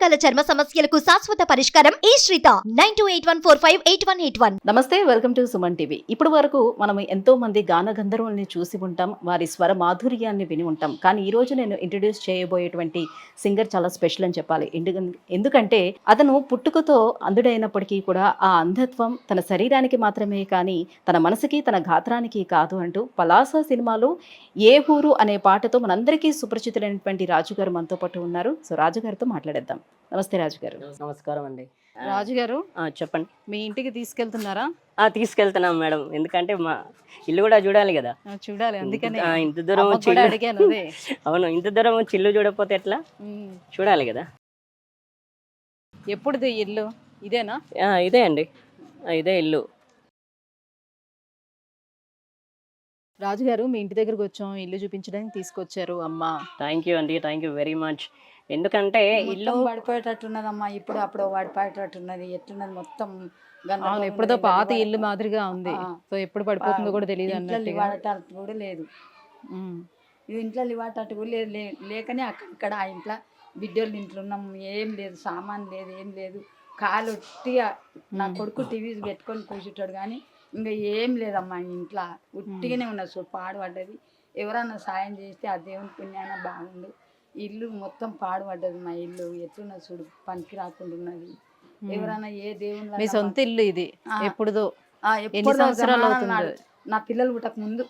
రకాల చర్మ సమస్యలకు శాశ్వత పరిష్కారం ఈ శ్రీత. Nine two eight one four five eight one eight one. నమస్తే వెల్కమ్ టు సుమన్ టీవీ. ఇప్పుడు వరకు మనం ఎంతో మంది గాన గంధర్వుల్ని చూసి ఉంటాం వారి స్వర మాధుర్యాన్ని విని ఉంటాం. కానీ ఈ రోజు నేను ఇంట్రడ్యూస్ చేయబోయేటువంటి సింగర్ చాలా స్పెషల్ అని చెప్పాలి. ఎందుకంటే అతను పుట్టుకతో అందుడైనప్పటికీ కూడా ఆ అంధత్వం తన శరీరానికి మాత్రమే కానీ తన మనసుకి తన గాత్రానికి కాదు అంటూ పలాస సినిమాలో ఏ ఊరు అనే పాటతో మనందరికీ సుపరిచితులైనటువంటి రాజుగారు మనతో పాటు ఉన్నారు. సో రాజుగారితో మాట్లాడేద్దాం. నమస్తే రాజుగారు. నమస్కారం అండి. రాజుగారు ఆ, చెప్పండి. మీ ఇంటికి తీసుకెళ్తున్నారా? ఆ తీసుకెళ్తున్నాం మేడం. ఎందుకంటే మా ఇల్లు కూడా చూడాలి కదా. చూడాలి అందుకనే. ఇంత దూరం వచ్చి అవును ఇంత దూరం వచ్చి ఇల్లు చూడకపోతే ఎట్లా. చూడాలి కదా. ఎప్పుడుది ఇల్లు? ఇదేనా? ఇదే అండి. ఇదే ఇల్లు. రాజుగారు మీ ఇంటి దగ్గరకు వచ్చాం. ఇల్లు చూపించడానికి తీసుకొచ్చారు అమ్మ. థ్యాంక్ యూ అండి. థ్యాంక్ యూ వెరీ మచ్ ఎందుకంటే ఇల్లు పడిపోయేటట్టున్నదమ్మా. ఇప్పుడు అప్పుడు పడిపోయేటట్టున్నది. ఎట్లున్నది మొత్తం అవును ఎప్పుడుదో పాత ఇల్లు మాదిరిగా ఉంది. సో ఎప్పుడు పడిపోతుందో కూడా తెలియదు లివాడటట్టు కూడా లేదు. ఇంట్లో లివాటట్టు కూడా లేదు. లేకనే అక్కడ ఆ ఇంట్లో బిడ్డోళ్ళు ఇంట్లో ఉన్నాం ఏం లేదు. సామాన్ లేదు ఏం లేదు. కాలు నా. కొడుకు టీవీ పెట్టుకొని కూర్చుంటాడు. కానీ ఇంకా ఏం లేదమ్మా ఇంట్లో ఉట్టిగానే ఉన్నది సో పాడుపడ్డది ఎవరన్నా సాయం చేస్తే ఆ దేవుని పుణ్యాన బాగుండు ఇల్లు మొత్తం పాడుపడ్డది మా ఇల్లు ఎట్లున్నది చూడు పనికి రాకుండా ఉన్నది ఎవరన్నా ఏ దేవుని మీ సొంత ఇల్లు ఇది. ఎప్పుడుదో ఎన్ని సంవత్సరాలు జమానా అవుతుంది? నాడు. నా పిల్లలు పుట్టక ముందు.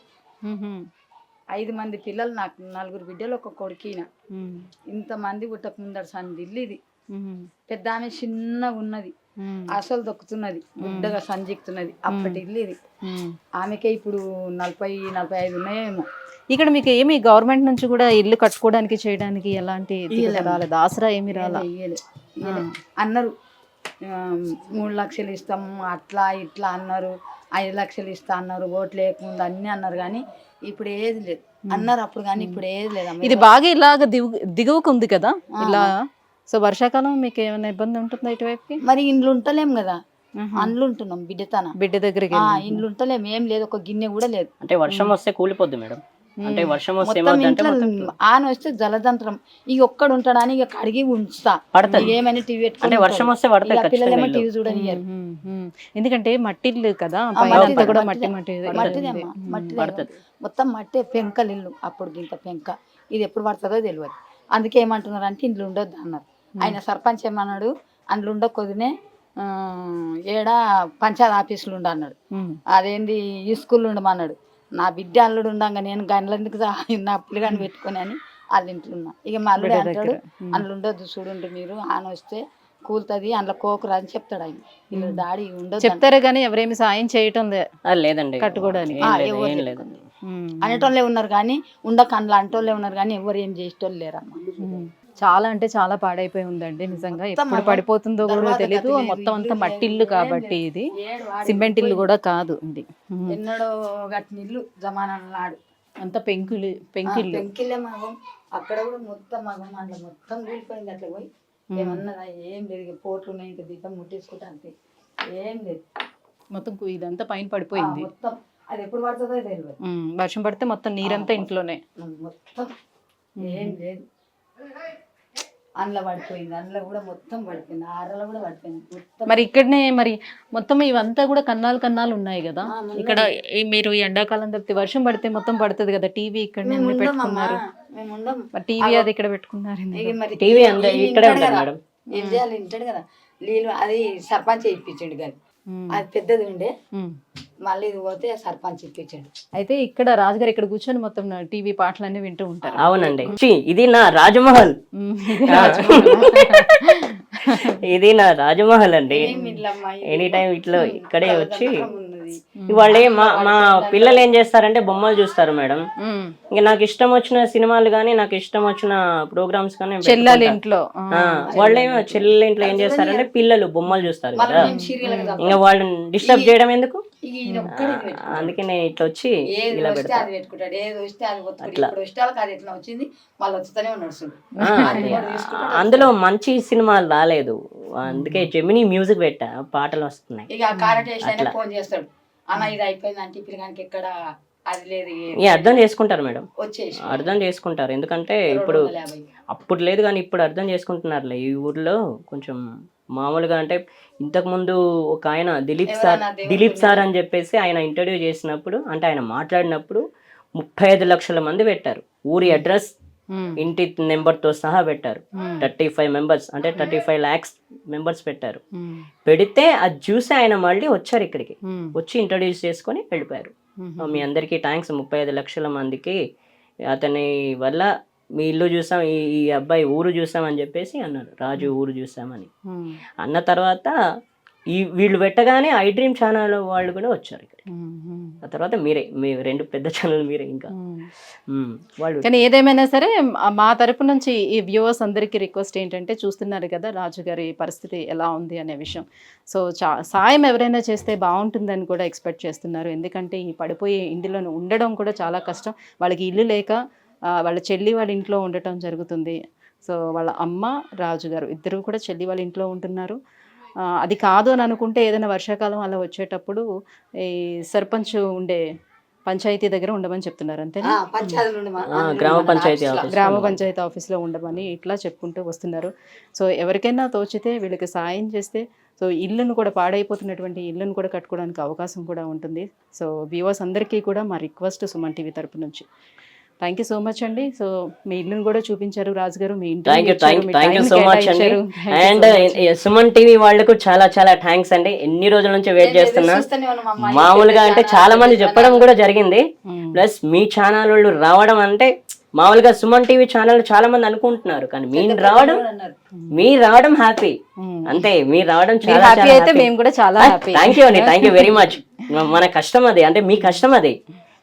ఐదు మంది పిల్లలు నాకు నలుగురు బిడ్డలు ఒక కొడుకిన. ఇంతమంది పుట్టక ముందర సంది ఇల్లు ఇది. పెద్ద ఆమె చిన్నగా ఉన్నది. అసలు దొక్కుతున్నది గుడ్డగా సంజిక్తున్నది. అప్పటి ఇల్లు ఇది. ఆమెకే ఇప్పుడు నలభై నలభై ఐదు ఉన్నాయేమో. ఇక్కడ మీకు ఏమి గవర్నమెంట్ నుంచి కూడా ఇల్లు కట్టుకోవడానికి చేయడానికి ఎలాంటి రాలేదు ఆసరా ఏమి రాలా? ఇయ్యలే, ఇయ్యలే. అన్నారు. మూడు లక్షలు ఇస్తాము అట్లా ఇట్లా అన్నారు. ఐదు లక్షలు ఇస్తా అన్నారు ఓట్లు లేకముందు అన్నీ అన్నారు. కానీ ఇప్పుడు ఏది లేదు. అన్నారు అప్పుడు కానీ ఇప్పుడు ఏది లేదు. ఇది బాగా ఇలాగ దిగు దిగువకు ఉంది కదా ఇలా సో వర్షాకాలం మీకు ఏమైనా ఇబ్బంది ఉంటుందా ఇటువైపుకి మరి ఇండ్లు ఉంటలేం కదా. అండ్లు ఉంటున్నాం బిడ్డతన బిడ్డ దగ్గరికి. ఇండ్లు ఉంటలేం ఏం లేదు ఒక గిన్నె కూడా లేదు అంటే వర్షం వస్తే కూలిపోద్ది మేడం అంటే వర్షం వస్తే ఆన వస్తే జలదంత్రం ఇక ఒక్కడు ఉంటాడని ఇక కడిగి ఉంచుతా ఏమైనా టీవీ అంటే వర్షం వస్తే పిల్లలేమో టీవీ. చూడనియరు. ఎందుకంటే మట్టి ఇల్లు కదా కూడా మట్టి. మట్టి మట్టిదే ఉంది. అమ్మా, మట్టిదే. పడుతుంది. మొత్తం మట్టే పెంకలు ఇల్లు అప్పుడు ఇంత పెంక ఇది ఎప్పుడు పడుతుందో తెలియదు అందుకే ఏమంటున్నారు అంటే ఇంట్లో ఉండొద్దు అన్నారు ఆయన సర్పంచ్ ఏమన్నాడు? అందులో ఉండకొదినే ఆ, ఏడా పంచాయత్ ఆఫీసులు ఉండు అన్నాడు. అదేంది ఈ స్కూల్ ఉండమన్నాడు నా బిడ్డ అల్లుడు ఉండంగా నేను గంటలందుకు నా పిల్లగాని పెట్టుకొని అని వాళ్ళ ఇంట్లో ఉన్నా. ఇక మా అల్లుడే అంటాడు. అందులో ఉండొద్దు చూడండి మీరు ఆన వస్తే కూలుతుంది అందులో కోకురా అని చెప్తాడు ఆయన. వీళ్ళు డాడీ ఉండొద్దు చెప్తారే కానీ ఎవరేమి సాయం చేయటం లేదండి. కట్టుకోవడానికి. అనేటోళ్ళే ఉన్నారు కానీ ఉండక అందులో అంటోళ్ళే ఉన్నారు కానీ ఎవరు ఏం చేసేటోళ్ళు లేరమ్మా. చాలా అంటే చాలా పాడైపోయి ఉందండి నిజంగా. ఎప్పుడు పడిపోతుందో కూడా తెలియదు మొత్తం అంతా మట్టి ఇల్లు కాబట్టి. ఇది. సిమెంట్ ఇల్లు కూడా కాదు ఇది. ఎన్నడో ఇల్లు జమానా నాడు. అంతా పెంకులు పెంకిల్లు. పెంకిల్లే మగం. అక్కడ కూడా మొత్తం మగం. అందులో మొత్తం కూలిపోయింది అట్లా పోయి. ఏమన్నదా ఏం లేదు. పోట్లు ఉన్నాయి. ఇంకా దీపం ముట్టేసుకుంటా అంతే. ఏం లేదు. మొత్తం ఇదంతా పైన పడిపోయింది. మొత్తం. అది ఎప్పుడు పడుతుందో తెలియదు. వర్షం పడితే మొత్తం నీరంతా ఇంట్లోనే. మొత్తం. ఏం లేదు. అందులో పడిపోయింది. అందులో కూడా మొత్తం పడిపోయింది. ఆరలో కూడా పడిపోయింది. మొత్తం మరి ఇక్కడనే మరి మొత్తం ఇవంతా కూడా కన్నాలు కన్నాలు ఉన్నాయి కదా. ఇక్కడ ఈ మీరు ఈ ఎండాకాలం తప్పితే వర్షం పడితే మొత్తం పడుతుంది కదా? టీవీ ఇక్కడనే పెట్టుకున్నారు. మేము ఉండం మరి టీవీ అది ఇక్కడ పెట్టుకున్నారు మరి టీవీ అంద- ఈయన ఇక్కడే ఇంటాడు ఉంటుంది కదా. మేడం. ఏం చేయాలి? ఇంటాడు కదా. నీళ్ళు అది సర్పంచ్ ఇప్పించండు కానీ. అది పెద్దది ఉండే. మళ్ళీ ఇది పోతే సర్పంచ్ ఇప్పించాడు అయితే ఇక్కడ రాజుగారు ఇక్కడ కూర్చొని మొత్తం టీవీ పాటలన్నీ వింటూ ఉంటారు అవునండి ఇది నా రాజమహల్. ఇది ఆ. రాజమహల్. ఇది నా రాజమహల్ అండి? ఎనీ టైం ఇట్లా ఇక్కడే వచ్చి. ఇవాళ మా మా పిల్లలు ఏం చేస్తారంటే బొమ్మలు చూస్తారు మేడం. ఇంకా నాకు ఇష్టం వచ్చిన సినిమాలు కానీ నాకు ఇష్టం వచ్చిన ప్రోగ్రామ్స్ కానీ చెల్లెలు. ఇంట్లో. వాళ్ళేమో చెల్లెల ఇంట్లో. ఏం చేస్తారంటే పిల్లలు బొమ్మలు చూస్తారు కదా. ఇంకా వాళ్ళని డిస్టర్బ్ చేయడం ఎందుకు. అందుకే నేను ఇట్లా వచ్చి ఇలా పెడతా. ఇప్పుడు. అందులో మంచి సినిమాలు రాలేదు. అందుకే జెమిని మ్యూజిక్ పెట్టా. పాటలు వస్తున్నాయి. ఇక ఆ కారెట్ వేసిన అట్లా. ఫోన్ చేస్తాడు. అన్న ఇది అయిపోయింది అంటే ఎక్కడ అది లేదు ఏం ఈ అర్థం చేసుకుంటారు మేడం. వచ్చేసి అర్థం చేసుకుంటారు. ఎందుకంటే ఇప్పుడు అప్పుడు లేదు కానీ ఇప్పుడు అర్థం చేసుకుంటున్నారులే. ఈ ఊర్లో కొంచెం మామూలుగా అంటే ఇంతకు ముందు ఒక ఆయన దిలీప్ సార్ ఎవరన్నా దేవుడు దిలీప్ సార్ అని చెప్పేసి ఆయన ఇంటర్వ్యూ చేసినప్పుడు అంటే ఆయన మాట్లాడినప్పుడు ముప్పై ఐదు లక్షల మంది పెట్టారు. ఊరి అడ్రస్ ఉమ్, ఇంటి నెంబర్తో సహా పెట్టారు. ఉమ్, థర్టీ ఫైవ్ మెంబర్స్ అంటే థర్టీ ఫైవ్ ల్యాక్స్ మెంబర్స్ పెట్టారు. ఉమ్, పెడితే అది చూసి ఆయన మళ్ళీ వచ్చారు ఇక్కడికి. ఉమ్, వచ్చి ఇంట్రడ్యూస్ చేసుకొని వెళ్ళిపోయారు. మీ అందరికీ థ్యాంక్స్ ముప్పై ఐదు లక్షల మందికి అతని వల్ల మీ ఇల్లు చూసాం ఈ ఈ అబ్బాయి ఊరు చూసాం అని చెప్పేసి అన్నారు. రాజు ఊరు చూసామని. అన్న తర్వాత ఈ వీళ్ళు పెట్టగానే ఐ డ్రీమ్ ఛానల్ వాళ్ళు కూడా వచ్చారు ఇక్కడ ఆ తర్వాత మీరే మీ రెండు పెద్ద ఛానల్ మీరే ఇంకా. వాళ్ళు కానీ ఏదేమైనా సరే మా తరపు నుంచి ఈ వ్యూవర్స్ అందరికీ రిక్వెస్ట్ ఏంటంటే చూస్తున్నారు కదా రాజు గారి పరిస్థితి ఎలా ఉంది అనే విషయం. సో చా సాయం ఎవరైనా చేస్తే బాగుంటుందని కూడా ఎక్స్పెక్ట్ చేస్తున్నారు. ఎందుకంటే ఈ పడిపోయే ఇంటిలో ఉండడం కూడా చాలా కష్టం. వాళ్ళకి ఇల్లు లేక వాళ్ళ చెల్లి వాళ్ళ ఇంట్లో ఉండటం జరుగుతుంది. సో వాళ్ళ అమ్మ రాజు గారు ఇద్దరు కూడా చెల్లి వాళ్ళ ఇంట్లో ఉంటున్నారు. అది కాదు అని అనుకుంటే ఏదైనా వర్షాకాలం అలా వచ్చేటప్పుడు ఈ సర్పంచ్ ఉండే పంచాయతీ దగ్గర ఉండమని చెప్తున్నారు ఆ, గ్రామ పంచాయతీ. గ్రామ పంచాయతీ ఆఫీస్లో ఉండమని ఇట్లా చెప్పుకుంటూ వస్తున్నారు. సో ఎవరికైనా తోచితే వీళ్ళకి సాయం చేస్తే సో ఇల్లును కూడా పాడైపోతున్నటువంటి ఇల్లును కూడా కట్టుకోవడానికి అవకాశం కూడా ఉంటుంది. సో వ్యూవర్స్ అందరికీ కూడా మా రిక్వెస్ట్ సుమన్ టీవీ తరపు నుంచి. థ్యాంక్ యూ సో మచ్ అండి. సో మీ ఇల్లును కూడా చూపించారు రాజు గారు మీ ఇంటి thank you thank thank you so much అండి అండ్ సుమన్ టీవీ వాళ్ళకు చాలా చాలా థ్యాంక్స్ అండి. ఎన్ని రోజుల నుంచి వెయిట్ చేస్తున్నా. మామూలుగా అంటే చాలా మంది చెప్పడం కూడా జరిగింది. ప్లస్ మీ ఛానల్ వాళ్ళు రావడం అంటే మామూలుగా సుమన్ టీవీ ఛానల్ చాలా మంది అనుకుంటున్నారు. కానీ మీరు రావడం. మీరు రావడం హ్యాపీ అంతే మీరు రావడం చాలా హ్యాపీ అయితే మేము కూడా చాలా హ్యాపీ థ్యాంక్ యూ అండి థ్యాంక్ యూ వెరీ మచ్ మన కష్టం అది అంటే మీ కష్టం అది.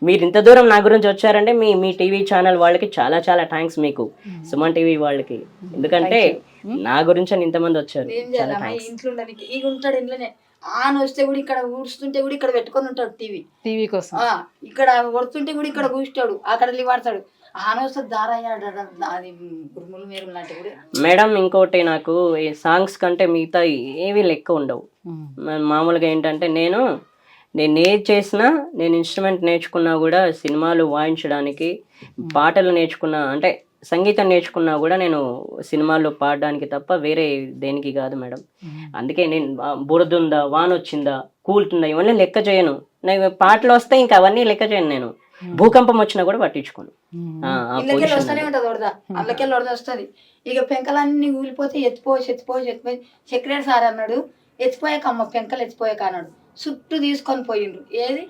మీరు ఇంత దూరం నా గురించి వచ్చారంటే మీ మీ టీవీ ఛానల్ వాళ్ళకి చాలా చాలా థ్యాంక్స్ మీకు. సుమన్ టీవీ వాళ్ళకి. ఎందుకంటే నా గురించి అని ఇంతమంది వచ్చారు. చాలా థ్యాంక్స్ ఇంట్లో ఉండడానికి. ఇక ఉంటాడు ఇంట్లోనే. ఆన్ వస్తే కూడా ఇక్కడ ఊడుస్తుంటే కూడా ఇక్కడ పెట్టుకొని ఉంటాడు టీవీ. టీవీ కోసం. ఆ, ఇక్కడ కొడుతుంటే కూడా ఇక్కడ కూర్చుంటాడు. అక్కడ కూడా. మేడం ఇంకోటి నాకు ఈ సాంగ్స్ కంటే మిగతా ఏవి లెక్క ఉండవు. మామూలుగా ఏంటంటే నేను నేను ఏది చేసినా నేను ఇన్స్ట్రుమెంట్ నేర్చుకున్నా కూడా సినిమాలు వాయించడానికి పాటలు నేర్చుకున్నా అంటే సంగీతం నేర్చుకున్నా కూడా నేను సినిమాల్లో పాడడానికి తప్ప వేరే దేనికి కాదు మేడం. అందుకే నేను ఆ, బురద ఉందా వాన వచ్చిందా కూలుతుందా ఇవన్నీ లెక్క చేయను. నాకు పాటలు వస్తే ఇంకా అవన్నీ లెక్క చేయను నేను. భూకంపం వచ్చినా కూడా పట్టించుకోను. వస్తూనే. ఉంటుంది వరద. వరద వస్తుంది. ఇక పెంకలన్నీ ఊలిపోతే ఎత్తిపోసి ఎత్తిపోసి ఎత్తిపోయి సెక్రటరీ సార్ అన్నాడు ఎత్తిపోయాక అమ్మ పెంకలు ఎత్తిపోయాక అన్నాడు. చుట్టూ తీసుకొని పోయిండ్రు ఏది?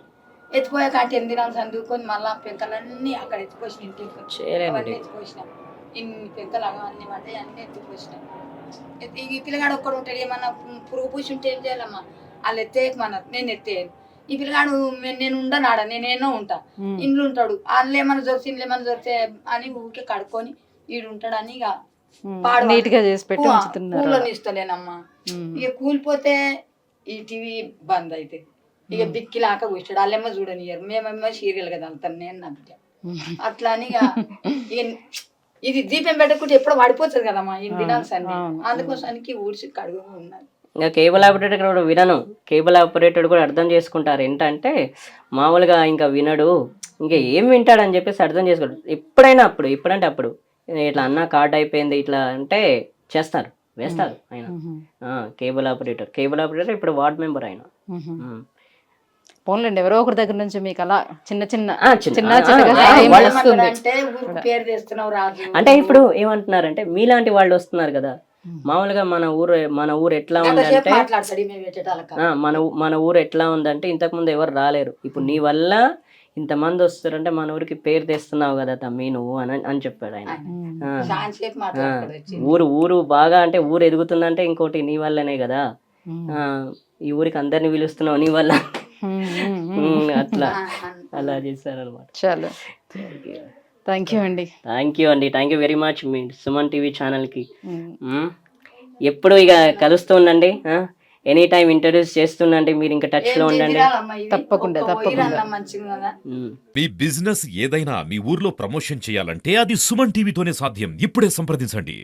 ఎత్తిపోయాక అంటే ఎన్ని దినాలు చదువుకొని మళ్ళా పెంకలన్నీ అక్కడ ఎత్తిపోసిన ఇంటికి. అవన్నీ ఎత్తిపోసిన. ఇన్ని పెంకలు అవన్నీ పడ్డాయి అన్నీ ఎత్తిపోసిన. ఎత్తి- ఈ పిల్లగాడు ఒక్కడు ఉంటాడు ఏమన్నా పురుగు పూసి ఉంటే ఏం చేయాలమ్మా? వాళ్ళు ఎత్తేయకమన్నారు నేను ఎత్తేయను. ఈ పిల్లగాడు నేను ఉండనాడ నేనేనో ఉంటా. ఇండ్లు ఉంటాడు. వాళ్ళు ఏమైనా దొరికితే ఇండ్లు ఏమైనా దొరికితే అని ఊరికే కడుక్కొని ఈడు ఉంటాడని ఇక. పాడు నీట్గా చేసి పెట్టి కూలని ఇస్తలేనమ్మా. ఇక కూలిపోతే ఈ టీవీ బంద్ అయితే. ఇక బిక్కిలాక కూర్చాడు వాళ్ళేమో చూడనియరు మేమేమో సీరియల్ కదా వెళ్తాను నేను నా బిడ్డ. అట్లా అని ఇక ఇక ఇది దీపం పెట్టకుంటే ఎప్పుడో పడిపోతుంది కదమ్మా ఈ దినాలు సన్ని అవును. అందుకోసానికి ఊడ్చి కడుగు ఉన్నది. ఇంకా కేబుల్ ఆపరేటర్ కూడా వినను. కేబుల్ ఆపరేటర్ కూడా అర్థం చేసుకుంటారు. ఏంటంటే మామూలుగా ఇంకా వినడు. ఇంకా ఏం వింటాడని చెప్పేసి అర్థం చేసుకుంటారు ఎప్పుడైనా అప్పుడు ఎప్పుడంటే అప్పుడు. ఇట్లా అన్న కార్డ్ అయిపోయింది ఇట్లా అంటే చేస్తారు. వేస్తారు ఆయన. Cable operator. కేబుల్ ఆపరేటర్ ఇప్పుడు వార్డ్ మెంబర్ ఆయన. పోన్లేండి ఎవరో ఒకరి దగ్గర నుంచి మీకు అలా చిన్న చిన్న చిన్న- చిన్న అంటే ఊరికి పేరు తెస్తున్నావు రాజు. అంటే ఇప్పుడు ఏమంటున్నారంటే మీలాంటి వాళ్ళు వస్తున్నారు కదా. మామూలుగా మన ఊరు మన ఊరు ఎట్లా ఉందంటే మన మన ఊరు ఎట్లా ఉందంటే ఇంతకు ముందు ఎవరు రాలేరు. ఇప్పుడు నీ వల్ల ఇంతమంది వస్తారంటే మన ఊరికి పేరు తెస్తున్నావు కదా తమ్మి నువ్వు అని అని చెప్పాడు ఆయన. ఊరు ఊరు బాగా అంటే ఊరు ఎదుగుతుందంటే ఇంకోటి నీ వల్లనే కదా. ఆ, ఈ ఊరికి అందరిని పిలుస్తున్నావు నీ వల్ల. అట్లా. అలా చేశారనమాట చాలు. థ్యాంక్ యూ అండి. థ్యాంక్ యూ అండి. థ్యాంక్ యూ వెరీ మచ్ మీ సుమన్ టీవీ ఛానల్కి. ఎప్పుడు ఇక కలుస్తూ ఉండండి. ఎనీ టైం ఇంట్రడ్యూస్ చేస్తుండండి మీరు ఇంకా టచ్లో ఉండండి. తప్పకుండా, తప్పకుండా. మీ బిజినెస్ ఏదైనా మీ ఊర్లో ప్రమోషన్ చేయాలంటే అది సుమన్ టీవీతోనే సాధ్యం. ఇప్పుడే సంప్రదించండి.